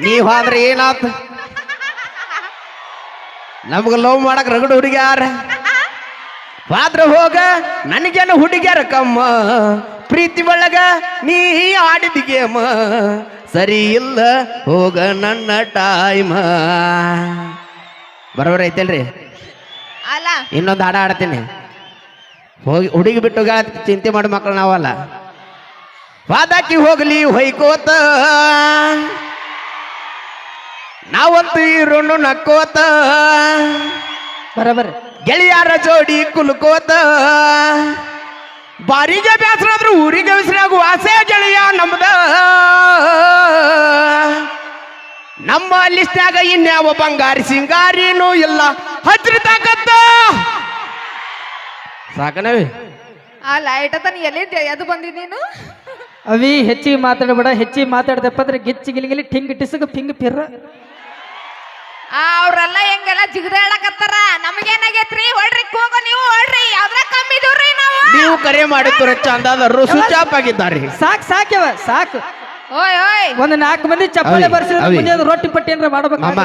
ನೀವ್ ಆದ್ರೆ ಏನಾತ್? ನಮ್ಗ ಲವ್ ಮಾಡಕ್ ರಗಡ ಹುಡುಗ್ಯಾರ. ಪಾತ್ರ ಹೋಗ ನನಗೇನು ಹುಡುಗ್ಯಾರ ಕಮ್ಮ. ಪ್ರೀತಿ ಒಳಗ ನೀ ಆಡಿದ ಗೇಮ. ಸರಿ ಇಲ್ಲ ಹೋಗ ನನ್ನ ಟೈಮ ಬರೋಬ್ರ ಐತಲ್ರಿ ಅಲ್ಲ. ಇನ್ನೊಂದು ಹಾಡ ಆಡ್ತೀನಿ ಹೋಗಿ ಹುಡುಗಿ ಬಿಟ್ಟು ಚಿಂತೆ ಮಾಡು ಮಕ್ಕಳು ನಾವಲ್ಲ. ಪಾದಾಕಿ ಹೋಗ್ಲಿ ಹೊಯ್ಕೋತ. ನಾವಂತೂ ಇರುನು ನಕ್ಕೋತ. ಬರಬರ ಗೆಳೆಯರ ಜೋಡಿ ಕುಲ್ಕೋತ. ಬಾರಿಗೆ ಬೇಸರ ಆದ್ರೂ ಊರಿಗೆ ಬಿಸಿರಾಗು ವಾಸೆ ಗೆಳೆಯ ನಮ್ದ. ನಮ್ಮ ಲಿಸ್ಟ್ನಾಗ ಇನ್ಯಾವ ಬಂಗಾರಿ ಸಿಂಗಾರಿನೂ ಇಲ್ಲ. ಹಚ್ರಿ ತಾಕತ್ತ. ಸಾಕನವಿ. ಆ ಲೈಟ್ ತನ ಎಲ್ಲಿದ್ದೆ? ಎದು ಬಂದಿ ನೀನು? ಅವಿ ಹೆಚ್ಚಿಗೆ ಮಾತಾಡಬೇಡ. ಹೆಚ್ಚಿಗೆ ಮಾತಾಡ್ದಪ್ಪ ಅಂದ್ರೆ ಗಿಚ್ಚಿ ಗಿಲಿಗಿಲಿ ಟಿಂಗ್ ಟಿಸಗ ಪಿಂಗ್ ಪಿರ್ರ. ಅವ್ರೆಲ್ಲ ಹೆಂಗೆಲ್ಲ ಜಿಗದಾಡಕತ್ತಾರ ನಮಗೇನಾಗೈತ್ರಿ? ಹೊಡ್ರಿ ಹೋಗೋ ನೀವು ಹೊಡ್ರಿ. ಯಾವ್ದ್ರ ಕಮ್ಮಿ ದೂರ ನಾವು? ನೀವು ಕರೆ ಮಾಡುತ್ತಾರೆ ಚಂದಾದರು ಸ್ವಿಚ್ ಆಫ್ ಆಗಿದ್ದಾರೆ ಸಾಕ್ ಸಾಕ್ಯವ ಸಾಕು. ಓಯ್ ಓಯ್. ಒಂದ್ ನಾಲ್ಕು ಮಂದಿ ಚಪ್ಪಲಿ ಬರ್ಸಿ ಅವಿ. ರೊಟ್ಟಿ ಪಟ್ಟಿ ಏನ್ರ ಮಾಡ್ಬೇಕು? ಮಾಮ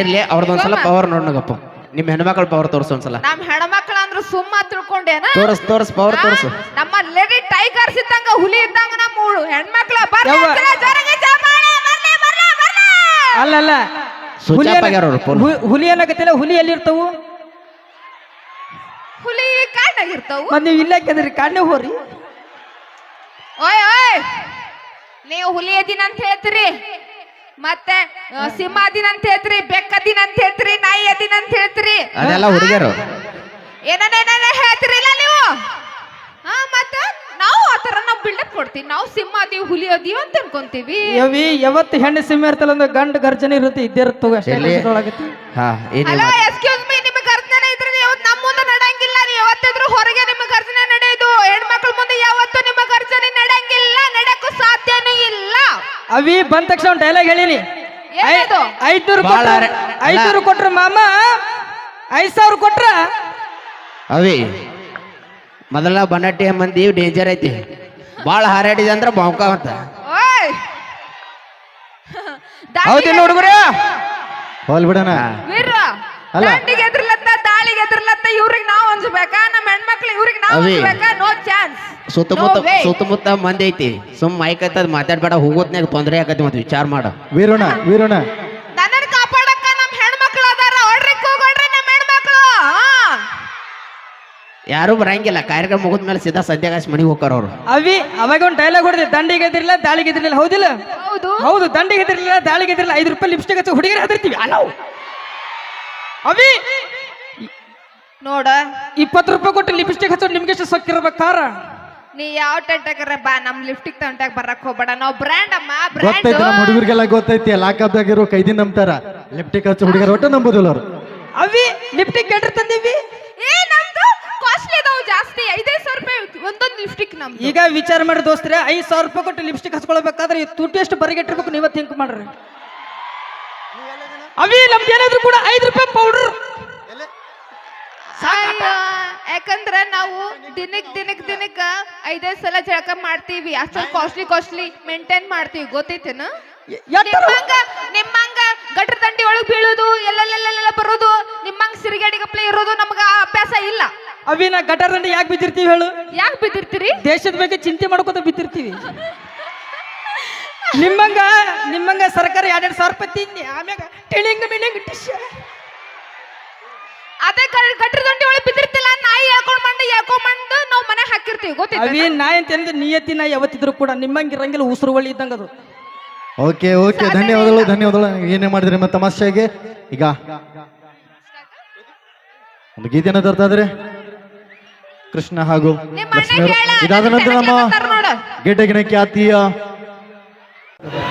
ಇರ್ಲಿ ಅವ್ರದೊಂದ್ಸಲ. ಪವರ್ ನೋಡ್ನಗಪ್ಪ. ನಿಮ್ಮ ಹೆಣ್ಮಕ್ಳು ಪವರ್ ತೋರ್ಸು ಒಂದ್ಸಲ. ನಮ್ ಹೆಣ್ಮಕ್ಳು ಅಂದ್ರೆ ಸುಮ್ಮ ತಿಳ್ಕೊಂಡೇನ? ತೋರ್ಸ್ ತೋರ್ಸ್ ಪವರ್ ತೋರ್ಸು. ನಮ್ಮ ಲೇಡಿ ಟೈಗರ್ಸ್ ಇದ್ದಂಗ ಹುಲಿ ಇದ್ದಂಗ ನಮ್ಮ ಮೂಳು ಹೆಣ್ಮಕ್ಳ ಬರ್ಲಿ ಯವ್ವ. ಅಂತೀರ, ಜೋರಾಗಿ ಚಪ್ಪಾಳೆ, ಬರ್ಲಿ, ಬರ್ಲಿ, ಬರ್ಲಿ. ಅಲ್ಲಲ್ಲ ಹುಲಿ ಅವ್ರು ಹು- ಹುಲಿ ಏನಾಗತ್ತಿಲ್ಲ ಹುಲಿ ಎಲ್ಲಿರ್ತಾವು ಹುಲಿ ಕಾಟಾಗಿರ್ತಾವು ಮತ್ ನೀವು ಇಲ್ಲೇ ಕೆದ್ರಿ ಕಾಣೆ ಹೋರಿ ಓಯ್ ಓಯ್! ನೀವು ಹುಲಿ ಅದಿನ ಅಂತ ಹೇಳ್ತೀರಿ? ಮತ್ತೆ ಆ, ಸಿಂಹ ಅದಿನ ಅಂತ ಹೇಳ್ತೀರಿ ಬೆಕ್ಕ ಅದಿನ ಅಂತ ಹೇಳ್ತೀರಿ ನಾಯಿ ಅದಿನ ಅಂತ ಹೇಳ್ತೀರಿ? ಅದೆಲ್ಲ ಹುಡುಗಿಯರು. ಏನೇನೇನೇನ ಹೇಳ್ತೀರಿಲ್ಲ ನೀವು? ಹಾ ಮತ್ತ? ನಾವು ಆ ಥರ ನಾವು ಬಿಲ್ಡಪ್ ಕೊಡ್ತೀವಿ. ನಾವು ಸಿಂಹ ಅದೀವಿ ಹುಲಿ ಅದೀವಿ ಅಂತ ಅನ್ಕೊಂತೀವಿ. ಯವಿ ಯಾವತ್ತು ಹೆಣ್ಣು ಸಿಂಹ ಇರ್ತಲ್ಲ ಅಂದ್ರೆ ಗಂಡ ಗರ್ಜನೆ ಇರುತ್ತೆ ಇದ್ದೇ ಇರ್ತವೆ ಅಷ್ಟೇ ಎಲ್ಲಿ? ಒಳಗತ್ತೆ ಹಾ ಏನಿಲ್ಲ ಹಲೋ ಎಕ್ಸ್ಕ್ಯೂಸ್ ಮೀ ನಿಮಗೆ ಗರ್ಜನೆ ಇದ್ರೆ ನೀವು ನಮ್ಮ ಮುಂದೆ ನಡೆಯಂಗಿಲ್ಲ. ನೀವು ಯಾವತ್ತಿದ್ರು ಹೊರಗೆ ನಿಮ್ಮ ಗರ್ಜನೆ ನಡೆಯೋದು. ಹೆಣ್ಮಕ್ಳ ಮುಂದೆ ಯಾವತ್ತೂ ನಿಮ್ಮ ಗರ್ಜನೆ ನಡೆಯಂಗಿಲ್ಲ. ನಡೆಯಕ್ಕೂ ಸಾಧ್ಯನೂ ಇಲ್ಲ. ಅವಿ ಬಂದ ತಕ್ಷಣ ಒಂದು ಡೈಲಾಗ್ ಹೇಳಿನಿ. ಐದು ಐದ್ನೂರು ಬಾಳ ಕೊಟ್ರ ಅರೆ- ಐದ್ನೂರು ಕೊಟ್ರ ಮಾಮ ಐದ್ ಸಾವಿರ ಕೊಟ್ರ? ಅವಿ ಮೊದಲ ಬನಟ್ಟಿ ಮಂದಿ ಡೇಂಜರ್ ಐತಿ. ಭಾಳ ಹಾರಾಡಿದೆ ಅಂದ್ರೆ ಬಾಂಕ ಅಂತ. ಓಯ್! ಹೌದಿಲ್ಲ ಹುಡುಗರು. ಹೋಲ್ ಬಿಡಣ. ವೀರ. ದಾಂಡಿಗೆ ಎದ್ರಲತ್ತ ದಾಳಿಗೆ ಎದ್ರಲತ್ತ ಇವ್ರಿಗೆ ನಾವು ಅನ್ಸ್ಬೇಕಾ ನಮ್ಮ ಹೆಣ್ಮಕ್ಳು ಇವ್ರಿಗೆ ನಾವು ಅವಿ. ಅನ್ಸ್ಬೇಕಾ ನೋ ಚಾನ್ಸ್ ಸುತ್ತಮುತ್ತ ಸುತ್ತಮುತ್ತ ಮಂದಿ ಐತಿ. ಸುಮ್ ಮೈಕ್ ಐತದ್ ಮಾತಾಡ್ಬೇಡ ಹೋಗೋತ್ನಾಗ ತೊಂದರೆ ಆಗತ್ತೆ ಮತ್ತೆ ವಿಚಾರ ಮಾಡ. ವೀರೋಣ ವೀರೋಣ ನನ್ನನ್ನ ಕಾಪಾಡಕ್ಕ ನಮ್ಮ ಹೆಣ್ಮಕ್ಳು ಅದಾರ ಹೊಡ್ರಿ ಕೂಗೊಡ್ರಿ ನಮ್ಮ ಹೆಣ್ಮಕ್ಳು ಹಾ ಯಾರು ಬರಂಗಿಲ್ಲ. ಕಾರ್ಯಕ್ರಮ ಮುಗಿದ ಮೇಲೆ ಸೀದಾ ಸದ್ಯಗಾಸ್ ಮನೆಗೆ ಹೋಗ್ತಾರ ಅವ್ರು. ಅವಿ ಅವಾಗ ಒಂದು ಡೈಲಾಗ್ ಹೊಡೆದೆ ದಂಡಿಗೆ ಎದಿರಲಿಲ್ಲ ದಾಳಿಗೆ ಎದಿರಲಿಲ್ಲ ಹೌದಿಲ್ಲ? ಹೌದು. ಹೌದು ದಂಡಿಗೆ ಎದಿರಲಿಲ್ಲ ದಾಳಿಗೆ ಎದಿರಲಿಲ್ಲ ಐದು ರೂಪಾಯಿ ಲಿಪ್ಸ್ಟಿಕ್ ಹಚ್ಚಿ ಹುಡುಗಿರ ಹೆದರ್ತೀವಿ ನಾವು ಅವಿ! ನೋಡ. ಇಪ್ಪತ್ತು ರೂಪಾಯಿ ಕೊಟ್ಟು ಲಿಪ್ಸ್ಟಿಕ್ ಹಚ್ಚೋದು ನಿಮ್ಗೆ ಎಷ್ಟು ಸೊಕ್ಕಿರ್ಬೇಕಾರ ನೀ ಯಾವ ಟೆಂಟಾಗರ ಬಾ ನಮ್ ಲಿಫ್ಟಿಗೆ ತಂಟಾಗ ಬರಕ್ ಹೋಗ್ಬೇಡ. ನಾವು ಬ್ರ್ಯಾಂಡ್ ಅಮ್ಮ ಗೊತ್ತೈತಿ ಬ್ರ್ಯಾಂಡ್ ನಮ್ಮ ಹುಡುಗರಿಗೆಲ್ಲ ಗೊತ್ತೈತಿ ಲಾಕಪ್ದಾಗಿರೋ ಕೈದಿ ನಂಬ್ತಾರ. ಲಿಪ್ಟಿಕ್ ಹಚ್ಚ ಹುಡುಗರ ಒಟ್ಟು ನಂಬೋದಿಲ್ಲ ಅವ್ರು. ಅವಿ ಲಿಪ್ಟಿಕ್ ಕೆಟ್ರ ತಂದೀವಿ? ಜಾಸ್ತಿ ಐದೈದು ಸಾವಿರ ರೂಪಾಯಿ ಒಂದೊಂದು ಲಿಪ್ಸ್ಟಿಕ್ ನಮ್ ಈಗ ವಿಚಾರ ಮಾಡಿ ದೋಸ್ತ್ರೆ ಐದು ಸಾವಿರ ರೂಪಾಯಿ ಕೊಟ್ಟು ಲಿಪ್ಸ್ಟಿಕ್ ಹಚ್ಕೊಳ್ಬೇಕಾದ್ರೆ ಈ ತುಟಿ ಎಷ್ಟು ಬರಿಗೆಟ್ಟಿರ್ಬೇಕು ನೀವೇ ಥಿಂಕ್ ಮಾಡ್ರಿ. ಅವಿ ನಮ್ದು ಏನಾದ್ರು ಕೂಡ ಐದು ರೂಪಾಯಿ ಪೌಡರ್ ಯಾಕಂದ್ರೆ ಯಾಕಂದ್ರ ನಾವು ದಿನಕ್ ದಿನಕ್ ದಿನಕ್ಕ ಐದೈದು ಸಲ ಜಳಕ ಮಾಡ್ತೀವಿ. ಅಷ್ಟು ಕಾಸ್ಟ್ಲಿ ಕಾಸ್ಟ್ಲಿ ಮೇಂಟೈನ್ ಮಾಡ್ತೀವಿ. ಗೊತ್ತೈತೇನ? ನಿಮ್ಮಂಗ ನಿಮ್ಮಂಗ ಗಟ್ರ ತಂಡಿ ಒಳಗ್ ಬೀಳೋದು ಎಲ್ಲೆಲ್ಲೆಲ್ಲೆಲ್ಲ ಬರೋದು ನಿಮ್ಮಂಗ ಸಿರಿಗಡಿಗಪ್ಲೆ ಇರೋದು ನಮ್ಗ ಆ ಅಭ್ಯಾಸ ಇಲ್ಲ. ಅವಿ ನಾ ಗಟರ್ ದಂಡಿ ಯಾಕೆ ಬಿದ್ದಿರ್ತೀವಿ ಹೇಳು? ಯಾಕೆ ಬಿದ್ದಿರ್ತೀರಿ? ದೇಶದ ಬಗ್ಗೆ ಚಿಂತೆ ಮಾಡ್ಕೊತ ಬಿದ್ದಿರ್ತೀವಿ. ನಿಮ್ಮಂಗ ನಿಮ್ಮಂಗ ಸರ್ಕಾರ ಎರಡೆರಡು ಸಾವಿರ ರೂಪಾಯಿ ತಿಂದಿ ಆಮ್ಯಾಗ ಟಿಳಿಂಗ್ ಮಿಳಿಂಗ್ ಟಿಶ್ ಅದೇ ಗಟ್ರ ದಂಡಿ ಒಳಗೆ ಬಿದ್ದಿರ್ತಿಲ್ಲ ನಾಯಿ ಹೇಳ್ಕೊಂಡ್ ಬಂದು ಹೇಳ್ಕೊಂಡ್ ನಾವು ಮನೆ ಹಾಕಿರ್ತೀವಿ ಅವಿ ನಾಯಿ ಅಂತ ಹೇಳಿದ್ರೆ ನಿಯತ್ತಿ ನಾಯಿ ಯಾವತ್ತಿದ್ರು ಕೂಡ ನಿಮ್ಮಂಗೆ ಇರಂಗಿಲ್ಲ ಉಸಿರು ಒಳ್ಳಿ ಇದ್ದಂಗ ಅದು. ಓಕೆ ಓಕೆ ಧನ್ಯವಾದಗಳು ಧನ್ಯವಾದಗಳು. ಏನೇ ಮಾಡಿದ್ರಿ ಮತ್ತೆ ತಮಾಷೆಗೆ? ಈಗ. ಒಂದು ಗೀತೆನ ತರ್ತಾ ಇದ್ರಿ? ಕೃಷ್ಣ ಹಾಗೂ ಇದಾದ ನಂತರ ನಮ್ಮ. ಗೆಡ್ಡಗಿನ ಖ್ಯಾತಿಯ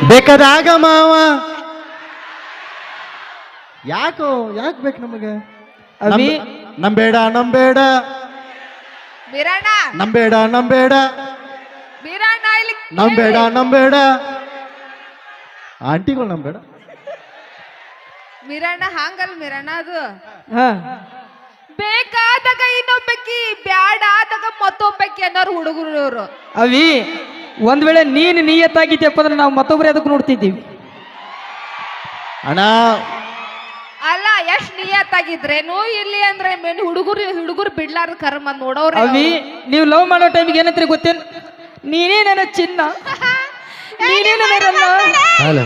ಬೇಕಾದಾಗ ಮಾವ. ಯಾಕೋ ಯಾಕೆ ಬೇಕು ನಮಗೆ? ಅವಿ ನಂಬೇಡ ನಂಬೇಡ ಬೀರಣ್ಣ ನಂಬೇಡ ನಂಬೇಡ ಬೀರಣ್ಣ ಇಲ್ಲಿ ನಂಬೇಡ ನಂಬೇಡ ಆಂಟಿಗಳು ನಂಬೇಡ ಮಿರಣ್ಣ ಹಾಂಗಲ್ ಮಿರಣ್ಣ ಅದು. ಹಾ. ಬೇಕಾದಾಗ ಇನ್ನೊಬ್ಬಕಿ ಬ್ಯಾಡ ಆದಾಗ ಮತ್ತೊಬ್ಬಕಿ ಅನ್ನೋರು ಹುಡುಗರು ಇವ್ರು ಅವಿ ಒಂದ್ ವೇಳೆ ನೀನ್ ನಿಯತ್ತಾಗಿದ್ಯಪ್ಪ ಅಂದ್ರೆ ನಾವು ಮತ್ತೊಬ್ಬರೇ ಅದಕ್ಕೆ ನೋಡ್ತಿದ್ದೀವಿ. ಅಣ್ಣ. ಅಲ್ಲ ಎಷ್ಟ್ ನಿಯತ್ತಾಗಿದ್ರೇನು ಇಲ್ಲಿ ಅಂದ್ರೆ ಮೇನ್ ಹುಡುಗರು ಹುಡುಗರು ಬಿಡ್ಲಾರ ಕರ್ಮ ನೋಡೋರು ಅವಿ ನೀವು ಲವ್ ಮಾಡೋ ಟೈಮ್ಗೆ ಏನಂತೀರಿ ಗೊತ್ತೇನು? ನೀನೇ ನನ್ನ ಚಿನ್ನ. ನೀನೇ ನನ್ನ ರನ್ನ. ಹಲೋ